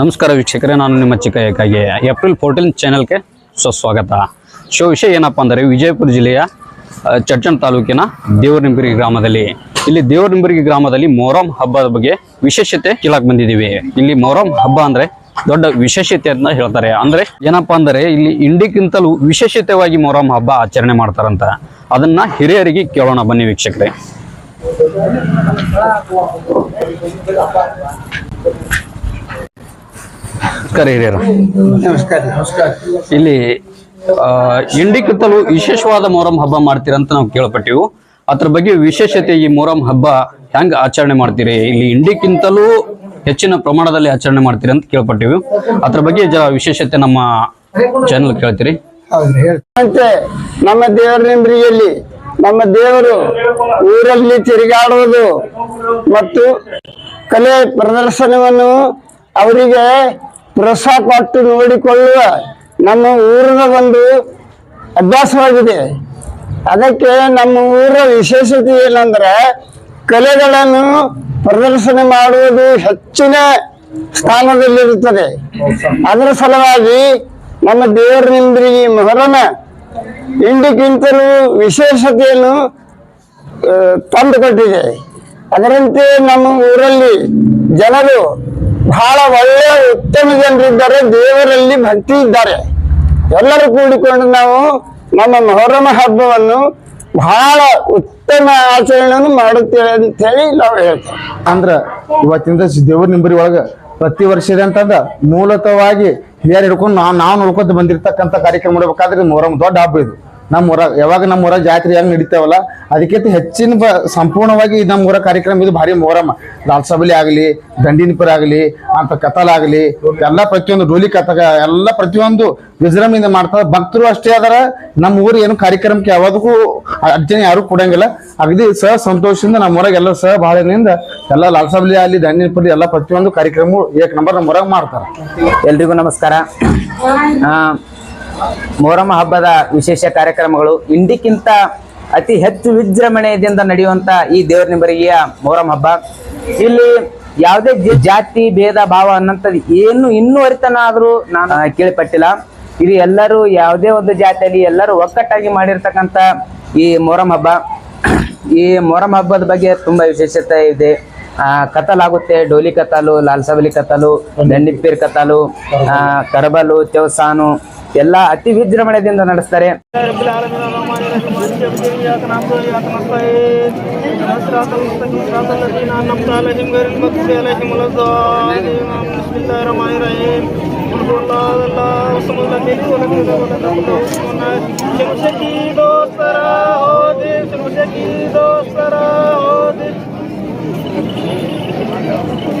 ನಮಸ್ಕಾರ ವೀಕ್ಷಕರೇ, ನಾನು ನಿಮ್ಮ ಚಿಕ್ಕ ಏಕಾಗಿ ಏಪ್ರಿಲ್ ಫೋರ್ಟೀನ್ ಚಾನೆಲ್ಗೆ ಸುಸ್ವಾಗತ. ಶೋ ವಿಷಯ ಏನಪ್ಪ ಅಂದರೆ, ವಿಜಯಪುರ ಜಿಲ್ಲೆಯ ಚಡ್ಚಣ್ ತಾಲೂಕಿನ ದೇವರನಿಂಬಿರಿ ಗ್ರಾಮದಲ್ಲಿ. ಇಲ್ಲಿ ದೇವರನಿಂಬಿರಿ ಗ್ರಾಮದಲ್ಲಿ ಮೊಹರಂ ಹಬ್ಬದ ಬಗ್ಗೆ ವಿಶೇಷತೆ ಕೇಳಕ್ ಬಂದಿದ್ದೀವಿ. ಇಲ್ಲಿ ಮೊಹರಂ ಹಬ್ಬ ಅಂದ್ರೆ ದೊಡ್ಡ ವಿಶೇಷತೆ ಅಂತ ಹೇಳ್ತಾರೆ. ಅಂದರೆ ಏನಪ್ಪಾ ಅಂದರೆ, ಇಲ್ಲಿ ಇಂಡಿಗಿಂತಲೂ ವಿಶೇಷತೆವಾಗಿ ಮೊಹರಂ ಹಬ್ಬ ಆಚರಣೆ ಮಾಡ್ತಾರಂತ. ಅದನ್ನ ಹಿರಿಯರಿಗೆ ಕೇಳೋಣ, ಬನ್ನಿ ವೀಕ್ಷಕರೇ. ನಮಸ್ಕಾರ ಹಿರಿಯರು. ನಮಸ್ಕಾರ. ನಮಸ್ಕಾರ. ಇಲ್ಲಿ ಇಂಡಿ ಇಂಡಿಕ್ಕಿಂತಲೂ ವಿಶೇಷವಾದ ಮೊಹರಂ ಹಬ್ಬ ಮಾಡ್ತೀರಂತ ನಾವು ಕೇಳ್ಪಟ್ಟಿವು. ಅದ್ರ ಬಗ್ಗೆ ವಿಶೇಷತೆ ಈ ಮೊಹರಂ ಹಬ್ಬ ಹೆಂಗ್ ಆಚರಣೆ ಮಾಡ್ತೀರಿ? ಇಲ್ಲಿ ಇಂಡಿಕ್ಕಿಂತಲೂ ಹೆಚ್ಚಿನ ಪ್ರಮಾಣದಲ್ಲಿ ಆಚರಣೆ ಮಾಡ್ತೀರಿ ಅಂತ ಕೇಳ್ಪಟ್ಟಿವಿ. ಅದ್ರ ಬಗ್ಗೆ ಜರ ವಿಶೇಷತೆ ನಮ್ಮ ಚಾನೆಲ್ ಕೇಳ್ತೀರಿ. ಮತ್ತೆ ನಮ್ಮ ದೇವರ ನಿಂಬ್ರಿಯಲ್ಲಿ ನಮ್ಮ ದೇವರು ಊರಲ್ಲಿ ತಿರುಗಾಡುವುದು ಮತ್ತು ಕಲೆ ಪ್ರದರ್ಶನವನ್ನು ಅವರಿಗೆ ಪ್ರೋತ್ಸಾಹ ಕೊಟ್ಟು ನೋಡಿಕೊಳ್ಳುವ ನಮ್ಮ ಊರಿನ ಒಂದು ಅಭ್ಯಾಸವಾಗಿದೆ. ಅದಕ್ಕೆ ನಮ್ಮ ಊರ ವಿಶೇಷತೆ ಏನಂದ್ರೆ ಕಲೆಗಳನ್ನು ಪ್ರದರ್ಶನ ಮಾಡುವುದು ಹೆಚ್ಚಿನ ಸ್ಥಾನದಲ್ಲಿರುತ್ತದೆ. ಅದರ ಸಲುವಾಗಿ ನಮ್ಮ ದೇವರ ನಿಂದ್ರಿಗೆ ಮೊಹರಮ ಇಂಡಿಗಿಂತಲೂ ವಿಶೇಷತೆಯನ್ನು ತಂದುಕೊಟ್ಟಿದೆ. ಅದರಂತೆ ನಮ್ಮ ಊರಲ್ಲಿ ಜನರು ಬಹಳ ಒಳ್ಳೆಯ ಉತ್ತಮ ಜನರಿದ್ದಾರೆ, ದೇವರಲ್ಲಿ ಭಕ್ತಿ ಇದ್ದಾರೆ. ಎಲ್ಲರೂ ಕೂಡಿಕೊಂಡು ನಾವು ನಮ್ಮ ಮೊಹರಮ ಹಬ್ಬವನ್ನು ಬಹಳ ಉತ್ತಮ ಆಚರಣೆಯನ್ನು ಮಾಡುತ್ತೇವೆ ಅಂತ ಹೇಳಿ ನಾವು ಹೇಳ್ತೇವೆ. ಅಂದ್ರ ಇವತ್ತಿಂದ ದೇವ್ರ ನಿಂಬರಿ ಒಳಗ ಪ್ರತಿ ವರ್ಷದ ಅಂತಂದ, ಮೂಲತವಾಗಿ ಹಿರಿಯರು ಹಿಡ್ಕೊಂಡು ನಾವು ನಾವು ನೋಡ್ಕೊಂತ ಬಂದಿರ್ತಕ್ಕಂಥ ಕಾರ್ಯಕ್ರಮ ಮಾಡಬೇಕಾದ್ರೆ ಮೊಹರಮ್ ಮೊಹರಂ ದೊಡ್ಡ ಹಬ್ಬ ಇದು. ನಮ್ಮ ಯಾವಾಗ ನಮ್ಮ ಜಾತ್ರೆ ಹೆಂಗೆ ನಡೀತಾವಲ್ಲ, ಅದಕ್ಕಿಂತ ಹೆಚ್ಚಿನ ಬ ಸಂಪೂರ್ಣವಾಗಿ ನಮ್ಮ ಊರ ಕಾರ್ಯಕ್ರಮ ಇದು ಭಾರಿ ಮೊಹರಂ. ಲಾಲ್ಸಬಲಿ ಆಗಲಿ, ದಂಡಿನಪುರ ಆಗಲಿ, ಅಂತ ಕತಲ್ ಆಗಲಿ, ಎಲ್ಲ ಪ್ರತಿಯೊಂದು ಡೋಲಿ ಕಥಕ ಎಲ್ಲ ಪ್ರತಿಯೊಂದು ವಿಜೃಂಭಣೆಯಿಂದ ಮಾಡ್ತಾರೆ. ಭಕ್ತರು ಅಷ್ಟೇ ಅದರ. ನಮ್ಮ ಊರು ಏನು ಕಾರ್ಯಕ್ರಮಕ್ಕೆ ಯಾವ್ದಕ್ಕೂ ಅರ್ಜನೆ ಯಾರು ಕೊಡಂಗಿಲ್ಲ. ಅಗದಿ ಸಹ ಸಂತೋಷದಿಂದ ನಮ್ಮ ಊರಾಗ ಎಲ್ಲ ಸಹ ಬಾಳೆನಿಂದ ಎಲ್ಲ ಲಾಲ್ಸಬಲಿ ಆಗಲಿ, ದಂಡಿನಪುರ ಎಲ್ಲ ಪ್ರತಿಯೊಂದು ಕಾರ್ಯಕ್ರಮ ಏಕ್ ನಂಬರ್ ನಮ್ಮ ಊರಾಗ ಮಾಡ್ತಾರೆ. ಎಲ್ರಿಗೂ ನಮಸ್ಕಾರ. ಮೊಹರಂ ಹಬ್ಬದ ವಿಶೇಷ ಕಾರ್ಯಕ್ರಮಗಳು. ಇಂಡಿಕ್ಕಿಂತ ಅತಿ ಹೆಚ್ಚು ವಿಜೃಂಭಣೆಯಿಂದ ನಡೆಯುವಂತ ಈ ದೇವರ ನಿಂಬರಿಗೆಯ ಮೊಹರಂ ಹಬ್ಬ. ಇಲ್ಲಿ ಯಾವುದೇ ಜಾತಿ, ಭೇದ, ಭಾವ ಅನ್ನಂಥದ್ದು ಏನು ಇನ್ನೂವರೆತನ ಆದರೂ ನಾನು ಕೇಳಿಪಟ್ಟಿಲ್ಲ. ಇದು ಎಲ್ಲರೂ ಯಾವುದೇ ಒಂದು ಜಾತಿಯಲ್ಲಿ ಎಲ್ಲರೂ ಒಕ್ಕಟ್ಟಾಗಿ ಮಾಡಿರ್ತಕ್ಕಂಥ ಈ ಮೊಹರಂ ಹಬ್ಬ. ಈ ಮೊಹರಂ ಹಬ್ಬದ ಬಗ್ಗೆ ತುಂಬ ವಿಶೇಷತೆ ಇದೆ. ಆ, ಕತಲ್ ಆಗುತ್ತೆ. ಡೋಲಿ ಕತಲು ಲಾಲ್ಸಬಲಿ ಸವಲಿ ದಂಡಿಪ್ಪೀರ್ ಕತಾಲು ಆ, ಕರಬಲು ಚೌಸಾನು ಎಲ್ಲ ಅತಿ ವಿಜೃಂಭಣೆಯಿಂದ ನಡೆಸ್ತಾರೆ.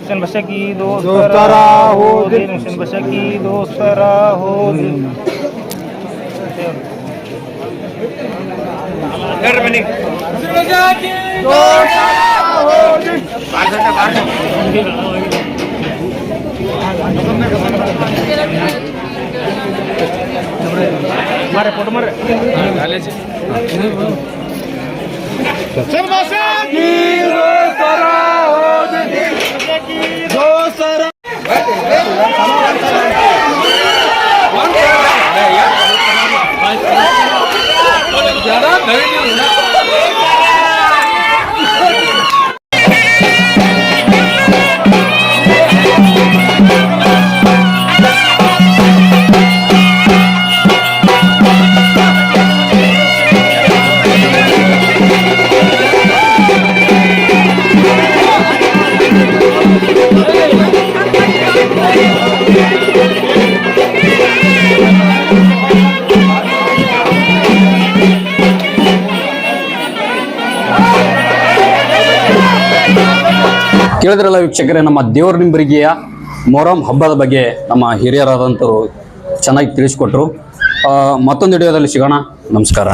हुसैन बशा की दोस्तरा हो दिल हुसैन बशा की दोस्तरा हो। दिल घर में मारे फ़ोटो मारे हाँ, Sermasa ಕೇಳಿದ್ರಲ್ಲ ವೀಕ್ಷಕರೇ, ನಮ್ಮ ದೇವರ ನಿಂಬರಿಗೆಯ ಮೊಹರಂ ಹಬ್ಬದ ಬಗ್ಗೆ ನಮ್ಮ ಹಿರಿಯರಾದಂಥವ್ರು ಚೆನ್ನಾಗಿ ತಿಳಿಸ್ಕೊಟ್ರು. ಮತ್ತೊಂದು ವಿಡಿಯೋದಲ್ಲಿ ಸಿಗೋಣ. ನಮಸ್ಕಾರ.